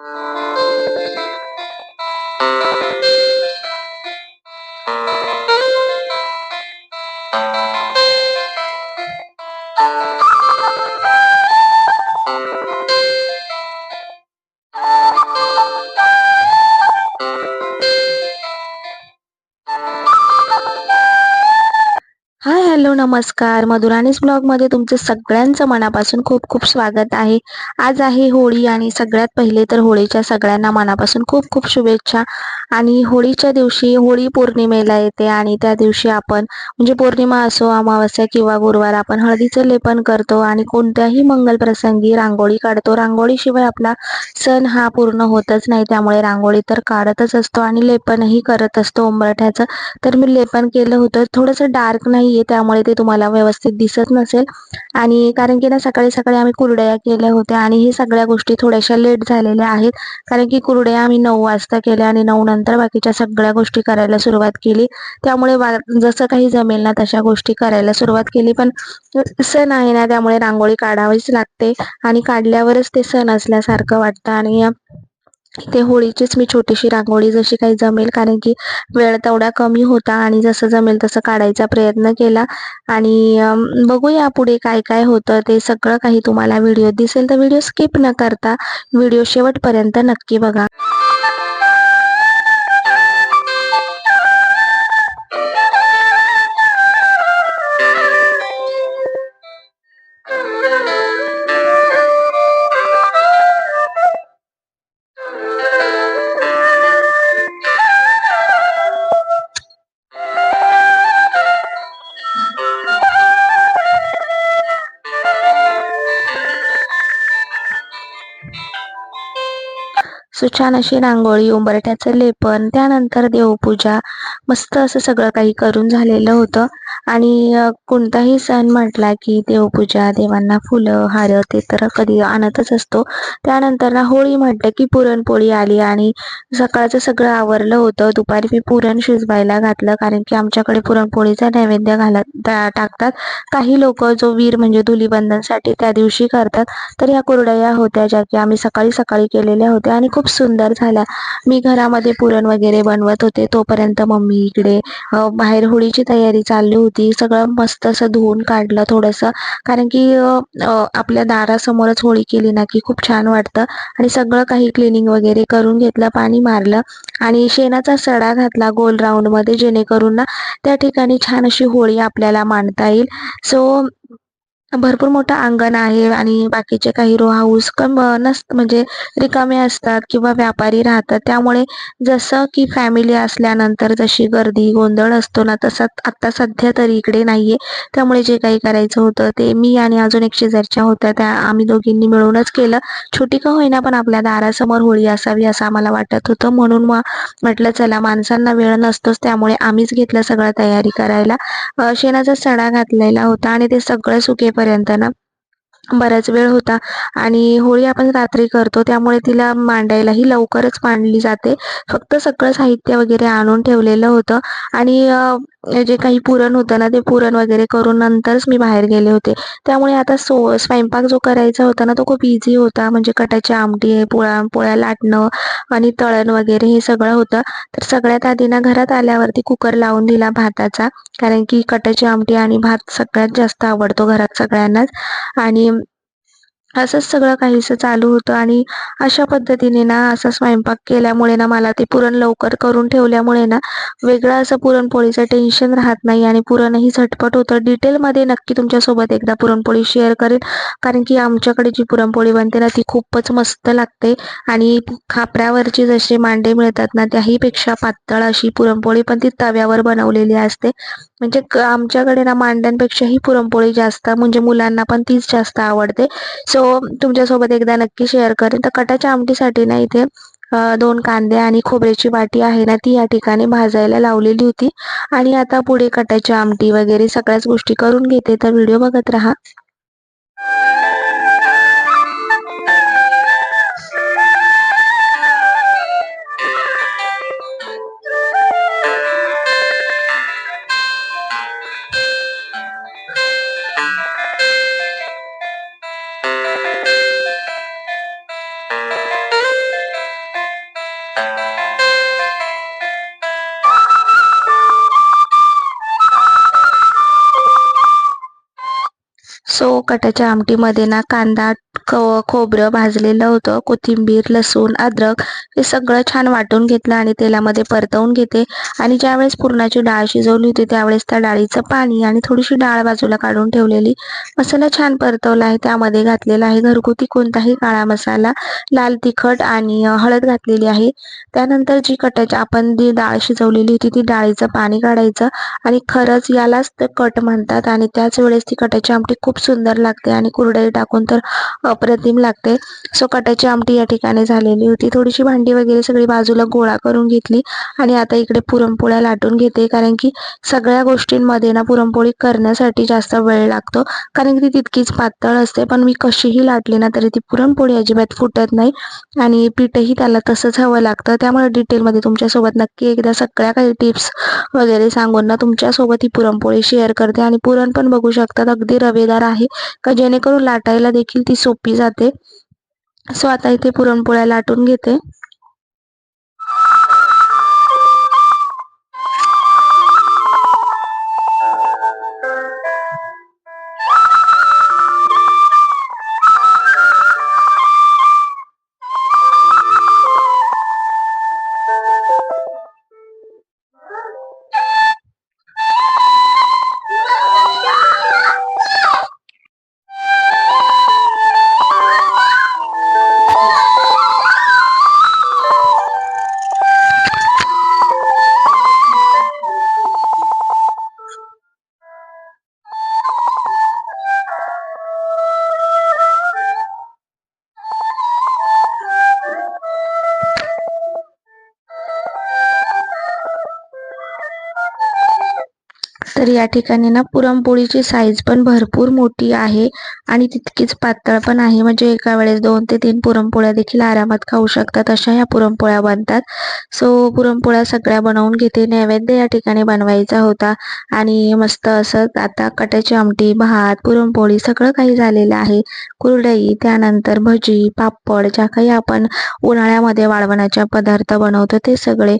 Hi hello नमस्कार. मधुराणीस ब्लॉगमध्ये तुमचं सगळ्यांचं मनापासून खूप खूप स्वागत आहे. आज आहे होळी आणि सगळ्यात पहिले तर होळीच्या सगळ्यांना मनापासून खूप खूप शुभेच्छा. आणि होळीच्या दिवशी होळी पौर्णिमेला येते आणि त्या दिवशी आपण म्हणजे पौर्णिमा असो अमावस्या किंवा गुरुवार आपण हळदीचं लेपन करतो आणि कोणत्याही मंगल प्रसंगी रांगोळी काढतो. रांगोळीशिवाय आपला सण हा पूर्ण होतच नाही त्यामुळे रांगोळी तर काढतच असतो आणि लेपनही करत असतो. उंबरठ्याचं तर मी लेपन केलं होतं. थोडंसं डार्क नाही त्यामुळे त्यामुळे ते तुम्हाला व्यवस्थित दिसत नसेल. आणि कारण की ना सकाळी सकाळी आम्ही कुरड्या केल्या होत्या आणि ही सगळ्या गोष्टी थोड्याशा लेट झालेल्या आहेत. कारण की कुरड्या आम्ही नऊ वाजता केल्या आणि नऊ नंतर बाकीच्या सगळ्या गोष्टी करायला सुरुवात केली. त्यामुळे जसं काही जमेल ना तशा गोष्टी करायला सुरुवात केली. पण सण आहे ना त्यामुळे रांगोळी काढावीच लागते. आणि काढल्यावरच ते सण असल्यासारखं वाटतं. आणि ते होळीचीच मी छोटीशी रांगोळी जशी काही जमेल कारण की वेळ तेवढा कमी होता आणि जसं जमेल तसं काढायचा प्रयत्न केला. आणि बघूया पुढे काय काय होतं ते सगळं काही तुम्हाला व्हिडिओ दिसेल तर व्हिडिओ स्किप न करता व्हिडिओ शेवटपर्यंत नक्की बघा. छान अशी रांगोळी उंबरठ्याचं लेपन त्यानंतर देवपूजा मस्त असं सगळं काही करून झालेलं होतं. आणि कोणताही सण म्हटला की देवपूजा देवांना फुलं हार ते तर कधी आणतच असतो. त्यानंतर ना होळी म्हटलं की पुरणपोळी आली आणि सकाळचं सगळं आवरलं होतं. दुपारी मी पुरण शिजवायला घातलं कारण की आमच्याकडे पुरणपोळीचा नैवेद्य घालत टाकतात. काही लोक जो वीर म्हणजे धुलीबंधनसाठी त्या दिवशी करतात. तर ह्या कुरडया होत्या ज्या की आम्ही सकाळी सकाळी केलेल्या होत्या आणि खूप सुंदर झाल्या. मी घरामध्ये पुरण वगैरे बनवत होते. तोपर्यंत मम्मी इकडे बाहेर होळीची तयारी चालली होती. सगळं मस्त असं धुवून काढलं थोडंसं. कारण की आपल्या दारासमोरच होळी केली ना की खूप छान वाटतं. आणि सगळं काही क्लिनिंग वगैरे करून घेतलं पाणी मारलं. आणि शेणाचा सडा घातला गोल राऊंडमध्ये जेणेकरून ना त्या ठिकाणी छान अशी होळी आपल्याला मांडता येईल. सो भरपूर मोठं अंगण आहे आणि बाकीचे काही रो हाऊस कम नस म्हणजे रिकामे असतात किंवा व्यापारी राहतात. त्यामुळे जसं की फॅमिली असल्यानंतर जशी गर्दी गोंधळ असतो ना तसा आत्ता सध्या तरी इकडे नाहीये. त्यामुळे जे काही करायचं होतं ते मी आणि अजून एक शेजारच्या होत्या त्या आम्ही दोघींनी मिळूनच केलं. छोटी का होईना पण आपल्या दारासमोर होळी असावी असं आम्हाला वाटत होतं. म्हणून मग म्हटलं चला माणसांना वेळ नसतोच त्यामुळे आम्हीच घेतलं सगळं तयारी करायला. शेणाचा सडा घातलेला होता आणि ते सगळं सुके पर्यंत ना बराच वेळ होता. आणि होळी आपण रात्री करतो त्यामुळे तिला मांडायलाही लवकरच मांडली जाते. फक्त सगळं साहित्य वगैरे आणून ठेवलेलं होतं. आणि जे काही पुरण होतं ना ते पुरण वगैरे करून नंतरच मी बाहेर गेले होते. त्यामुळे आता सो स्वयंपाक जो करायचा होता ना तो खूप इझी होता. म्हणजे कटाची आमटी पोळ्या पोळ्या लाटणं आणि तळण वगैरे हे सगळं होतं. तर सगळ्यात आधी ना घरात आल्यावरती कुकर लावून दिला भाताचा. कारण की कटाची आमटी आणि भात सगळ्यात जास्त आवडतो घरात सगळ्यांनाच. आणि असंच सगळं काहीसं चालू होतं आणि अशा पद्धतीने ना असा स्वयंपाक केल्यामुळे ना मला ते पुरण लवकर करून ठेवल्यामुळे ना वेगळं असं पुरणपोळीचं टेन्शन राहत नाही आणि पुरणही झटपट होतं. डिटेलमध्ये नक्की तुमच्यासोबत एकदा पुरणपोळी शेअर करेन. कारण की आमच्याकडे जी पुरणपोळी बनते ना ती खूपच मस्त लागते आणि खापऱ्यावरची जसे मांडे मिळतात ना त्याहीपेक्षा पातळ अशी पुरणपोळी पण ती तव्यावर बनवलेली असते. म्हणजे आमच्याकडे ना मांड्यांपेक्षाही पुरणपोळी जास्त म्हणजे मुलांना पण तीच जास्त आवडते. सो तुमच्यासोबत एकदा नक्की शेअर करेन. तर कटाच्या आमटीसाठी ना इथे दोन कांदे आणि खोबऱ्याची वाटी आहे ना ती या ठिकाणी भाजायला लावलेली होती. आणि आता पुढे कटाची आमटी वगैरे सगळ्याच गोष्टी करून घेते. तर व्हिडिओ बघत राहा. कटाच्या आमटीमध्ये ना कांदा खोबरं भाजलेलं होतं कोथिंबीर लसूण अद्रक हे सगळं छान वाटून घेतलं आणि तेलामध्ये परतवून घेते. आणि ज्यावेळेस पुरणाची डाळ शिजवली होती त्यावेळेस त्या डाळीचं पाणी आणि थोडीशी डाळ बाजूला काढून ठेवलेली मसाला छान परतवला आहे. त्यामध्ये घातलेला आहे घरगुती कोणताही काळा मसाला लाल तिखट आणि हळद घातलेली आहे. त्यानंतर जी कटाची आपण जी डाळ शिजवलेली होती ती डाळीचं पाणी काढायचं आणि खरंच यालाच ते कट म्हणतात आणि त्याच वेळेस ती कटाची आमटी खूप सुंदर लागते आणि कुरडई टाकून तर अप्रतिम लागते सो कटाची आमटी या ठिकाणी झालेली होती. थोडीशी भांडी वगैरे सगळी बाजूला गोळा करून घेतली आणि आता इकडे पुरणपोळ्या लाटून घेते. कारण की सगळ्या गोष्टींमध्ये ना पुरणपोळी करण्यासाठी जास्त वेळ लागतो. कारण की ती तितकीच पातळ असते. पण मी कशीही लाटली ना तरी ती पुरणपोळी अजिबात फुटत नाही. आणि पीठही त्याला तसंच हवं लागतं. त्यामुळे डिटेलमध्ये तुमच्यासोबत नक्की एकदा सगळ्या काही टिप्स वगैरे सांगून ना तुमच्यासोबत ही पुरणपोळी शेअर करते. आणि पुरण पण बघू शकतात. अगदी रवेदार आहे. का जेणेकरून लाटायला देखील ती सोपी जाते. सो आता इथे पुरणपोळ्या लाटून घेते. तर या ठिकाणी ना पुरणपोळीची साईज पण भरपूर मोठी आहे आणि तितकीच पातळ पण आहे. म्हणजे एका वेळेस दोन ते तीन पुरणपोळ्या देखील आरामात खाऊ शकतात. अशा ह्या पुरणपोळ्या बनतात. सो पुरणपोळ्या सगळ्या बनवून घेते. नैवेद्य या ठिकाणी बनवायचा होता. आणि मस्त असं आता कट्याची आमटी भात पुरणपोळी सगळं काही झालेलं आहे. कुरडई त्यानंतर भजी पापड ज्या काही आपण उन्हाळ्यामध्ये वाळवणाच्या पदार्थ बनवतो ते सगळे.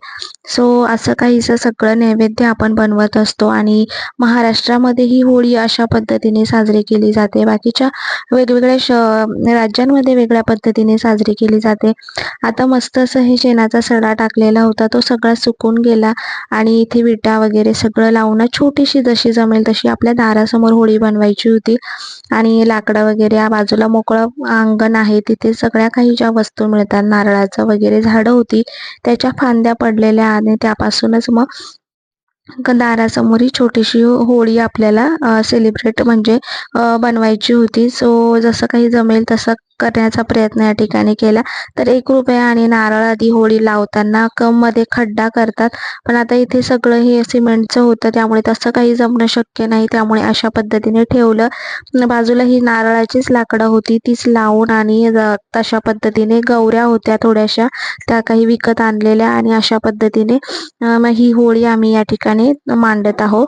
सो असं काहीसं सगळं नैवेद्य आपण बनवत असतो. आणि महाराष्ट्रामध्ये ही होळी अशा पद्धतीने साजरी केली जाते. बाकीच्या वेगवेगळ्या श राज्यांमध्ये वेगळ्या पद्धतीने साजरी केली जाते. आता मस्त असं हे शेणाचा सडा टाकलेला होता तो सगळा सुकून गेला आणि इथे विटा वगैरे सगळं लावून छोटीशी जशी जमेल तशी आपल्या दारासमोर होळी बनवायची होती. आणि लाकडं वगैरे बाजूला मोकळं अंगण आहे तिथे सगळ्या काही ज्या वस्तू मिळतात नारळाचं वगैरे झाडं होती त्याच्या फांद्या पडलेल्या आणि त्यापासूनच मग दारासमोर ही छोटीशी होळी आपल्याला सेलिब्रेट म्हणजे बनवायची होती. सो जसं काही जमेल तसं करण्याचा प्रयत्न या ठिकाणी केला. तर एक रुपया आणि नारळ आधी होळी लावताना कममध्ये खड्डा करतात. पण आता इथे सगळं हे सिमेंटचं होतं. त्यामुळे तसं काही जमणं शक्य नाही. त्यामुळे अशा पद्धतीने ठेवलं. बाजूला ही नारळाचीच लाकडं होती. तीच लावून आणि तशा पद्धतीने गौऱ्या होत्या थोड्याशा. त्या काही विकत आणलेल्या आणि अशा पद्धतीने ही होळी आम्ही या ठिकाणी मांडत आहोत.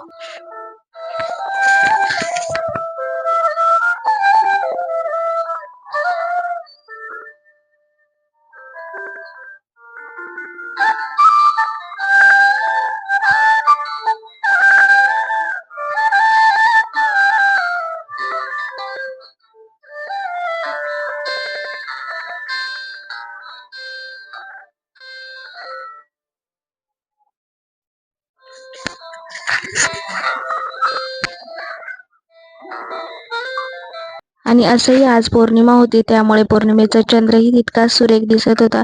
आणि असंही आज पौर्णिमा होती त्यामुळे पौर्णिमेचा चंद्रही तितकाच सुरेख दिसत होता.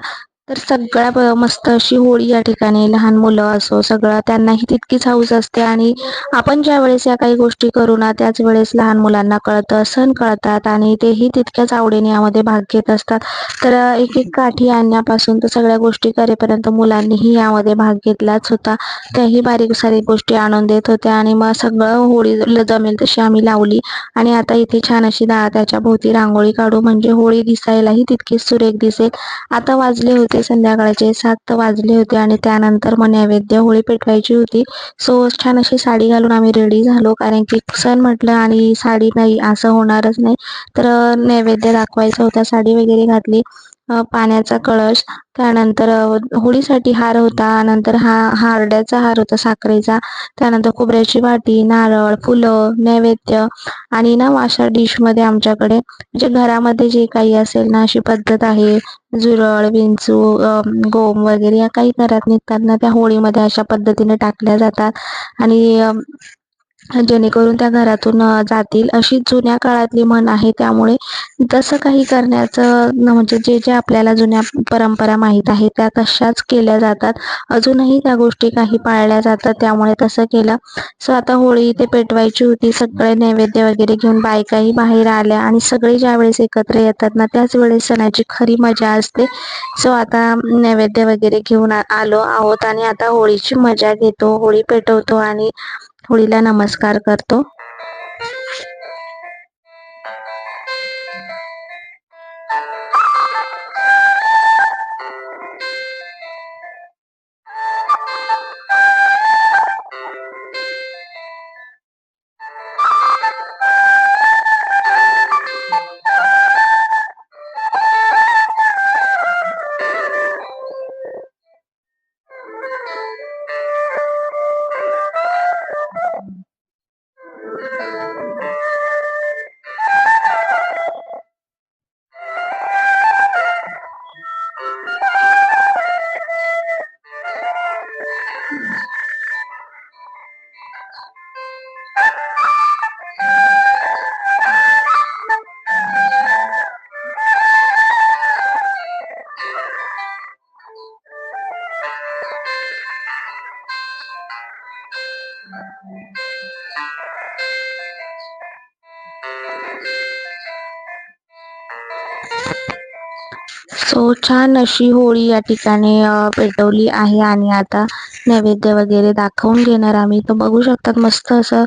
तर सगळ्या मस्त अशी होळी या ठिकाणी लहान मुलं असो सगळं त्यांनाही तितकीच हाऊस असते. आणि आपण ज्या वेळेस या काही गोष्टी करू ना त्याच वेळेस लहान मुलांना कळतं सण कळतात आणि तेही तितक्याच आवडीने यामध्ये भाग घेत असतात. तर एक एक काठी आणण्यापासून तर सगळ्या गोष्टी करेपर्यंत मुलांनीही यामध्ये भाग घेतलाच होता. त्याही बारीक सारीक गोष्टी आणून देत होत्या आणि मग सगळं होळी जमेल तशी आम्ही लावली. आणि आता इथे छान अशी दा त्याच्या भोवती रांगोळी काढू म्हणजे होळी दिसायलाही तितकीच सुरेख दिसेल. आता वाजले होते होते संध्याकाळचे सात वाजले होते आणि त्यानंतर मग नैवेद्य होळी पेटवायची होती. सो छान अशी साडी घालून आम्ही रेडी झालो. कारण की सण म्हटलं आणि साडी नाही असं होणारच नाही. तर नैवेद्य दाखवायचा होता साडी वगैरे घातली. पाण्याचा कळश त्यानंतर होळीसाठी हार होता नंतर हा हारड्याचा हार होता साखरेचा. त्यानंतर खोबऱ्याची वाटी नारळ फुलं नैवेद्य आणि ना अशा डिशमध्ये आमच्याकडे म्हणजे घरामध्ये जे काही असेल ना अशी पद्धत आहे. झुरळ विंचू गोम वगैरे या काही घरात निघतात ना त्या होळीमध्ये अशा पद्धतीने टाकल्या जातात. आणि जेणेकरून त्या घरातून जातील. अशी जुन्या काळातली म्हण आहे. त्यामुळे तसं काही करण्याचं म्हणजे जे जे आपल्याला जुन्या परंपरा माहीत आहे त्या तशाच केल्या जातात. अजूनही त्या गोष्टी काही पाळल्या जातात. त्यामुळे तसं केलं. सो आता होळी इथे पेटवायची होती. सगळे नैवेद्य वगैरे घेऊन बायकाही बाहेर आल्या आणि सगळे ज्या वेळेस एकत्र येतात ना त्याच वेळेस सणाची खरी मजा असते. सो आता नैवेद्य वगैरे घेऊन आलो आहोत आणि आता होळीची मजा घेतो होळी पेटवतो आणि होळीला नमस्कार करतो. Thank you. छान अशी होळी या ठिकाणी पेटवली आहे आणि आता नैवेद्य वगैरे दाखवून घेणार आम्ही. तर बघू शकतात मस्त असं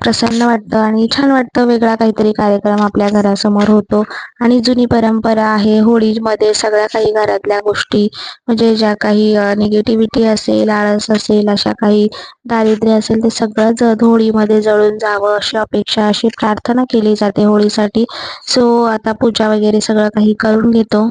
प्रसन्न वाटतं आणि छान वाटतं वेगळा काहीतरी कार्यक्रम आपल्या घरासमोर होतो. आणि जुनी परंपरा आहे होळीमध्ये सगळ्या काही घरातल्या गोष्टी म्हणजे ज्या काही निगेटिव्हिटी असेल आळस असेल अशा काही दारिद्र्य असेल ते सगळं होळीमध्ये जळून जावं अशी अपेक्षा अशी प्रार्थना केली जाते होळीसाठी. सो आता पूजा वगैरे सगळं काही करून घेतो.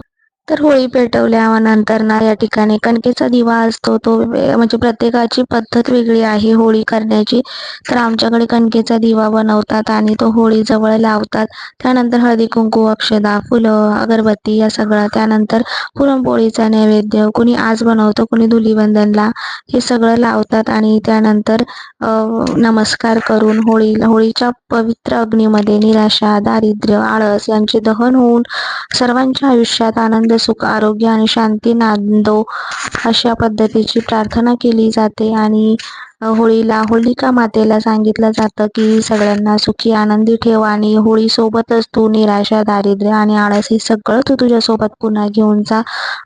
तर होळी पेटवल्यानंतर ना या ठिकाणी कणकेचा दिवा असतो. तो म्हणजे प्रत्येकाची पद्धत वेगळी आहे. होळी करण्याची तर आमच्याकडे कणकेचा दिवा बनवतात आणि तो होळी जवळ लावतात. त्यानंतर हळदी कुंकू अक्षदा फुलं अगरबत्ती या सगळं. त्यानंतर पुरणपोळीचा नैवेद्य कुणी आज बनवतं कुणी धुलीवंदनला हे सगळं लावतात आणि त्यानंतर नमस्कार करून होळी होळीच्या पवित्र अग्नीमध्ये निराशा दारिद्र्य आळस यांचे दहन होऊन सर्वांच्या आयुष्यात आनंद सुख आरोग्य आणि शांती नांदो अशा पद्धतीची प्रार्थना केली जाते. आणि होळीला होलिका मातेला सांगितलं जातं की सगळ्यांना सुखी आनंदी ठेव आणि होळी सोबतच तू निराशा दारिद्र्य आणि आळस हे सगळं तू तुझ्यासोबत पुन्हा घेऊन जा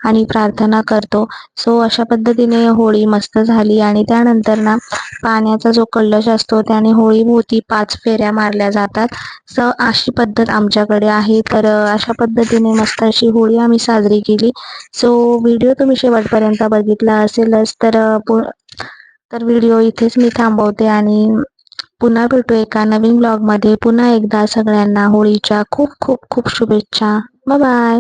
आणि प्रार्थना करतो. सो अशा पद्धतीने होळी मस्त झाली आणि त्यानंतर ना पाण्याचा जो कलश असतो त्याने होळीभोवती पाच फेऱ्या मारल्या जातात. स अशी पद्धत आमच्याकडे आहे. तर अशा पद्धतीने मस्त अशी होळी आम्ही साजरी केली. सो व्हिडिओ तुम्ही शेवटपर्यंत बघितला असेलच तर पु- तर व्हिडिओ इथेच मी थांबवते आणि पुन्हा भेटू एका नवीन ब्लॉगमध्ये पुन्हा एकदा सगळ्यांना होळीच्या खूप खूप खूप शुभेच्छा. बाय